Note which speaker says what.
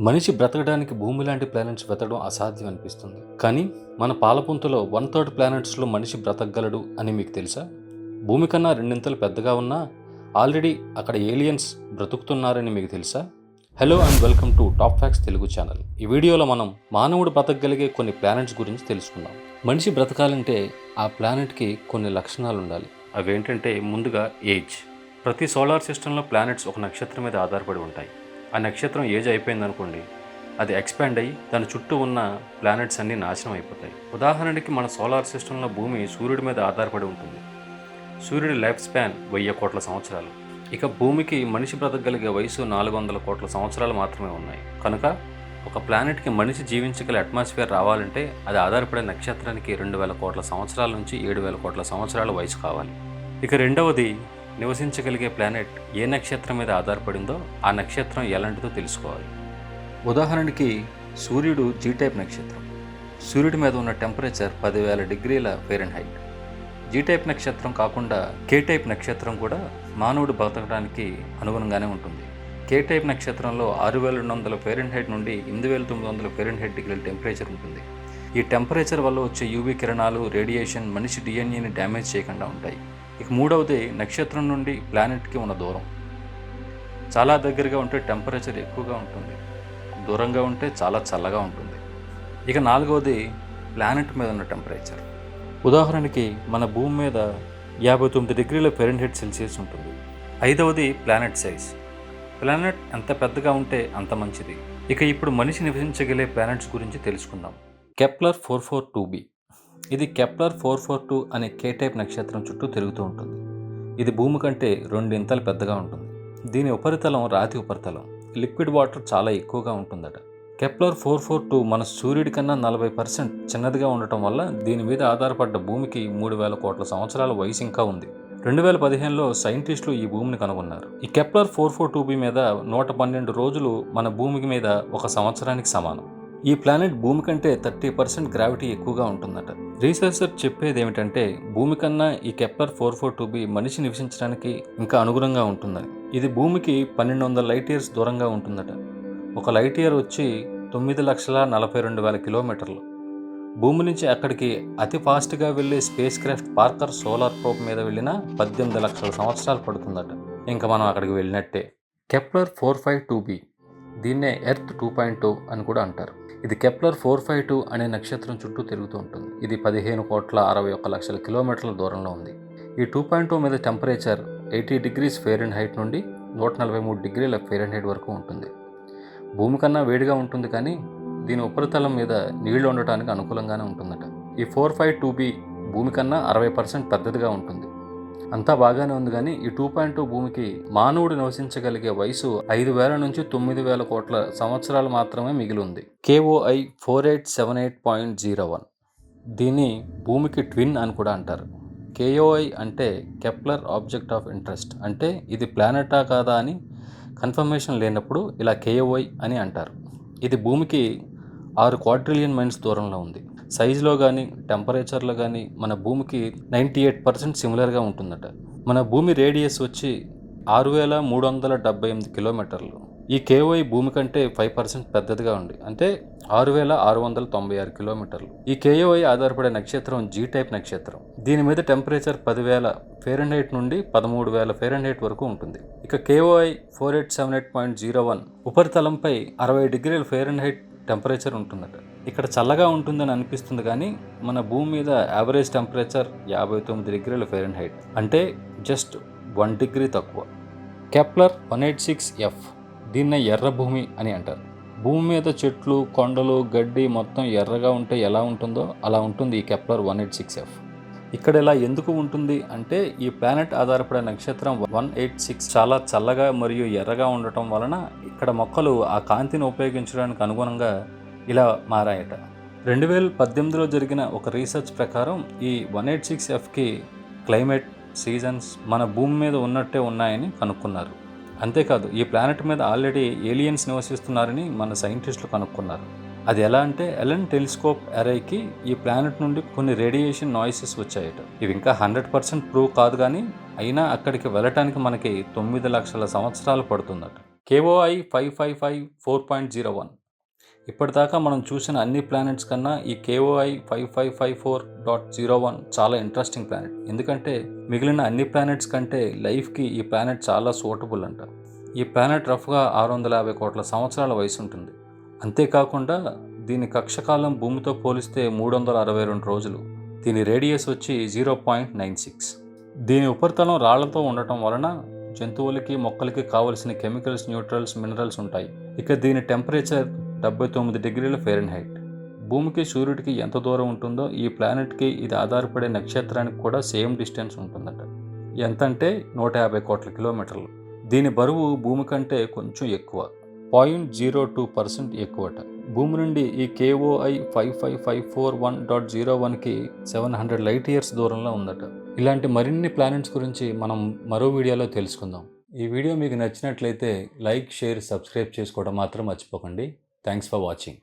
Speaker 1: మనిషి బ్రతకడానికి భూమి లాంటి ప్లానెట్స్ వెతకడం అసాధ్యం అనిపిస్తుంది. కానీ మన పాలపుంతలో వన్ థర్డ్ ప్లానెట్స్లో మనిషి బ్రతకగలడు అని మీకు తెలుసా? భూమి కన్నా రెండింతలు పెద్దగా ఉన్నా ఆల్రెడీ అక్కడ ఏలియన్స్ బ్రతుకుతున్నారని మీకు తెలుసా? Hello and welcome to top facts Telugu channel ఈ వీడియోలో మనం మానవుడు బ్రతకగలిగే కొన్ని ప్లానెట్స్ గురించి తెలుసుకుందాం. మనిషి బ్రతకాలంటే ఆ ప్లానెట్కి కొన్ని లక్షణాలు ఉండాలి. అవేంటంటే ముందుగా ఏజ్ ప్రతి సోలార్ సిస్టంలో ప్లానెట్స్ ఒక నక్షత్రం మీద ఆధారపడి ఉంటాయి. ఆ నక్షత్రం ఏజ్ అయిపోయింది అనుకోండి అది ఎక్స్పాండ్ అయ్యి దాని చుట్టూ ఉన్న ప్లానెట్స్ అన్నీ నాశనం అయిపోతాయి. ఉదాహరణకి మన సోలార్ సిస్టంలో భూమి సూర్యుడి మీద ఆధారపడి ఉంటుంది. సూర్యుడి లైఫ్ స్పాన్ వెయ్యి కోట్ల సంవత్సరాలు. ఇక భూమికి మనిషి బ్రతకగలిగే వయసు నాలుగు వందల కోట్ల సంవత్సరాలు మాత్రమే ఉన్నాయి. కనుక ఒక ప్లానెట్కి మనిషి జీవించగల అట్మాస్ఫియర్ రావాలంటే అది ఆధారపడే నక్షత్రానికి రెండు వేల కోట్ల సంవత్సరాల నుంచి ఏడు వేల కోట్ల సంవత్సరాల వయసు కావాలి. ఇక రెండవది నివసించగలిగే ప్లానెట్ ఏ నక్షత్రం మీద ఆధారపడిందో ఆ నక్షత్రం ఎలాంటిదో తెలుసుకోవాలి. ఉదాహరణకి సూర్యుడు జీ టైప్ నక్షత్రం. సూర్యుడి మీద ఉన్న టెంపరేచర్ పదివేల డిగ్రీల ఫేరెన్ హైట్ జీ టైప్ నక్షత్రం కాకుండా కే టైప్ నక్షత్రం కూడా మానవుడు బతకడానికి అనుగుణంగానే ఉంటుంది. కే టైప్ నక్షత్రంలో ఆరు వేల రెండు వందల ఫేరెన్ హైట్ నుండి ఎనిమిది వేల తొమ్మిది వందల ఫేరెన్ హైట్ డిగ్రీల టెంపరేచర్ ఉంటుంది. ఈ టెంపరేచర్ వల్ల వచ్చే యూవీ కిరణాలు రేడియేషన్ మనిషి డిఎన్ఏని డ్యామేజ్ చేయకుండా ఉంటాయి. ఇక మూడవది నక్షత్రం నుండి ప్లానెట్కి ఉన్న దూరం. చాలా దగ్గరగా ఉంటే టెంపరేచర్ ఎక్కువగా ఉంటుంది. దూరంగా ఉంటే చాలా చల్లగా ఉంటుంది. ఇక నాలుగవది ప్లానెట్ మీద ఉన్న టెంపరేచర్ ఉదాహరణకి మన భూమి మీద యాభై తొమ్మిది డిగ్రీల ఫెరెన్హీట్ సెల్సియస్ ఉంటుంది. ఐదవది ప్లానెట్ సైజ్ ప్లానెట్ ఎంత పెద్దగా ఉంటే అంత మంచిది. ఇక ఇప్పుడు మనిషి నివసించగలిగే ప్లానెట్స్ గురించి తెలుసుకుందాం. Kepler four four two b ఇది కెప్లర్ ఫోర్ ఫోర్ టూ అనే కే టైప్ నక్షత్రం చుట్టూ తిరుగుతూ ఉంటుంది. ఇది భూమి కంటే రెండింతలు పెద్దగా ఉంటుంది. దీని ఉపరితలం రాతి ఉపరితలం. లిక్విడ్ వాటర్ చాలా ఎక్కువగా ఉంటుందట. కెప్లర్ ఫోర్ ఫోర్ టూ మన సూర్యుడి కన్నా నలభై పర్సెంట్ చిన్నదిగా ఉండటం వల్ల దీని మీద ఆధారపడ్డ భూమికి మూడు వేల కోట్ల సంవత్సరాల వయసు ఇంకా ఉంది. రెండు వేల పదిహేనులో సైంటిస్టులు ఈ భూమిని కనుగొన్నారు. ఈ Kepler four four two b మీద నూట పన్నెండు రోజులు మన భూమికి మీద ఒక సంవత్సరానికి సమానం. ఈ ప్లానెట్ భూమి కంటే థర్టీ పర్సెంట్ గ్రావిటీ ఎక్కువగా ఉంటుందట. రీసెర్చర్ చెప్పేది ఏమిటంటే భూమి కన్నా ఈ Kepler four four two b మనిషి నివసించడానికి ఇంకా అనుగుణంగా ఉంటుందని. ఇది భూమికి పన్నెండు వందల లైట్ ఇయర్స్ దూరంగా ఉంటుందట. ఒక లైట్ ఇయర్ వచ్చి తొమ్మిది లక్షల నలభై రెండు వేల కిలోమీటర్లు. భూమి నుంచి అక్కడికి అతి ఫాస్ట్గా వెళ్ళే spacecraft Parker solar probe మీద వెళ్ళినా పద్దెనిమిది లక్షల సంవత్సరాలు పడుతుందట. ఇంకా మనం అక్కడికి వెళ్ళినట్టే. Kepler four five two b దీన్నే ఎర్త్ టూ పాయింట్ టూ అని కూడా అంటారు. ఇది కెప్లర్ ఫోర్ ఫైవ్ టూ అనే నక్షత్రం చుట్టూ తిరుగుతూ ఉంటుంది. ఇది పదిహేను కోట్ల అరవై ఒక్క లక్షల కిలోమీటర్ల దూరంలో ఉంది. ఈ టూ పాయింట్ టూ మీద temperature eighty degrees Fahrenheit నుండి నూట నలభై మూడు డిగ్రీల ఫేరెన్ హైట్ వరకు ఉంటుంది. భూమి కన్నా వేడిగా ఉంటుంది కానీ దీని ఉపరితలం మీద నీళ్ళు ఉండటానికి అనుకూలంగానే ఉంటుందట. ఈ ఫోర్ ఫైవ్ టూ బి భూమి కన్నా అరవై పర్సెంట్ పెద్దదిగా ఉంటుంది. అంతా బాగానే ఉంది కానీ ఈ టూ పాయింట్ టూ భూమికి మానవుడు నివసించగలిగే వయసు ఐదు వేల నుంచి తొమ్మిది వేల కోట్ల సంవత్సరాలు మాత్రమే మిగిలి ఉంది. KOI four eight seven eight point zero one. దీన్ని భూమికి ట్విన్ అని కూడా అంటారు. కేఓఐ అంటే కెప్లర్ ఆబ్జెక్ట్ ఆఫ్ ఇంట్రెస్ట్. అంటే ఇది ప్లానెటా కాదా అని కన్ఫర్మేషన్ లేనప్పుడు ఇలా కేఓఐ అని అంటారు. ఇది భూమికి ఆరు క్వాడ్రిలియన్ మైన్స్ దూరంలో ఉంది. సైజులో కానీ టెంపరేచర్లో కానీ మన భూమికి నైంటీ ఎయిట్ పర్సెంట్ సిమిలర్గా ఉంటుందట. మన భూమి రేడియస్ వచ్చి ఆరు వేల మూడు వందల డెబ్బై ఎనిమిది కిలోమీటర్లు. ఈ కేవై భూమి కంటే ఫైవ్ పర్సెంట్ పెద్దదిగా ఉంది. అంటే ఆరు వేల ఆరు వందల తొంభై ఆరు కిలోమీటర్లు. ఈ కేఓఐ ఆధారపడే నక్షత్రం జీ టైప్ నక్షత్రం. దీని మీద టెంపరేచర్ పదివేల ఫేరెన్హైట్ నుండి పదమూడు వేల ఫేరెన్హైట్ వరకు ఉంటుంది. ఇక KOI four eight seven eight point zero one ఉపరితలంపై అరవై డిగ్రీల ఫేరెన్హైట్ టెంపరేచర్ ఉంటుందట. ఇక్కడ చల్లగా ఉంటుందని అనిపిస్తుంది కానీ మన భూమి మీద యావరేజ్ టెంపరేచర్ యాభై తొమ్మిది డిగ్రీల ఫేరెన్హైట్. అంటే జస్ట్ వన్ డిగ్రీ తక్కువ. Kepler one eight six f దీన్నే ఎర్ర భూమి అని అంటారు. భూమి మీద చెట్లు కొండలు గడ్డి మొత్తం ఎర్రగా ఉంటే ఎలా ఉంటుందో అలా ఉంటుంది ఈ Kepler one eight six f. ఇక్కడ ఇలా ఎందుకు ఉంటుంది అంటే ఈ ప్లానెట్ ఆధారపడే నక్షత్రం వన్ ఎయిట్ సిక్స్ చాలా చల్లగా మరియు ఎర్రగా ఉండటం వలన ఇక్కడ మొక్కలు ఆ కాంతిని ఉపయోగించడానికి అనుగుణంగా ఇలా మారాయట. రెండు వేల పద్దెనిమిదిలో జరిగిన ఒక రీసెర్చ్ ప్రకారం ఈ వన్ ఎయిట్ సిక్స్ ఎఫ్కి క్లైమేట్ సీజన్స్ మన భూమి మీద ఉన్నట్టే ఉన్నాయని కనుక్కున్నారు. అంతేకాదు ఈ ప్లానెట్ మీద ఆల్రెడీ ఏలియన్స్ నివసిస్తున్నారని మన సైంటిస్టులు కనుక్కున్నారు. అది ఎలా అంటే ఎలన్ టెలిస్కోప్ అరేకి ఈ ప్లానెట్ నుండి కొన్ని రేడియేషన్ నాయిసెస్ వచ్చాయట. ఇవి ఇంకా హండ్రెడ్ పర్సెంట్ ప్రూవ్ కాదు కానీ అయినా అక్కడికి వెళ్ళటానికి మనకి తొమ్మిది లక్షల సంవత్సరాలు పడుతుందట. KOI five five five four point zero one ఇప్పటిదాకా మనం చూసిన అన్ని ప్లానెట్స్ కన్నా ఈ KOI five five five four dot zero one చాలా ఇంట్రెస్టింగ్ ప్లానెట్ ఎందుకంటే మిగిలిన అన్ని ప్లానెట్స్ కంటే లైఫ్కి ఈ ప్లానెట్ చాలా సూటబుల్ అంట. ఈ ప్లానెట్ రఫ్గా ఆరు వందల యాభై కోట్ల సంవత్సరాల వయసు ఉంటుంది అంతేకాకుండా దీని కక్షకాలం భూమితో పోలిస్తే మూడు వందల అరవై రెండు రోజులు. దీని రేడియస్ వచ్చి జీరో పాయింట్ నైన్ సిక్స్. దీని ఉపరితలం రాళ్ళతో ఉండటం వలన జంతువులకి మొక్కలకి కావలసిన కెమికల్స్ న్యూట్రల్స్ మినరల్స్ ఉంటాయి. ఇక దీని టెంపరేచర్ డెబ్బై తొమ్మిది డిగ్రీల ఫెరెన్హైట్. భూమికి సూర్యుడికి ఎంత దూరం ఉంటుందో ఈ ప్లానెట్కి ఇది ఆధారపడే నక్షత్రానికి కూడా సేమ్ డిస్టెన్స్ ఉంటుందట. ఎంతంటే నూట యాభై కోట్ల కిలోమీటర్లు. దీని బరువు భూమి కంటే కొంచెం ఎక్కువ. పాయింట్ జీరో టూ పర్సెంట్ ఎక్కువట. భూమి నుండి ఈ KOI five five five four one dot zero వన్కి సెవెన్ హండ్రెడ్ లైట్ ఇయర్స్ దూరంలో ఉందట. ఇలాంటి మరిన్ని ప్లానెట్స్ గురించి మనం మరో వీడియోలో తెలుసుకుందాం. ఈ వీడియో మీకు నచ్చినట్లయితే లైక్ షేర్ సబ్స్క్రైబ్ చేసుకోవడం మాత్రం మర్చిపోకండి. Thanks for watching.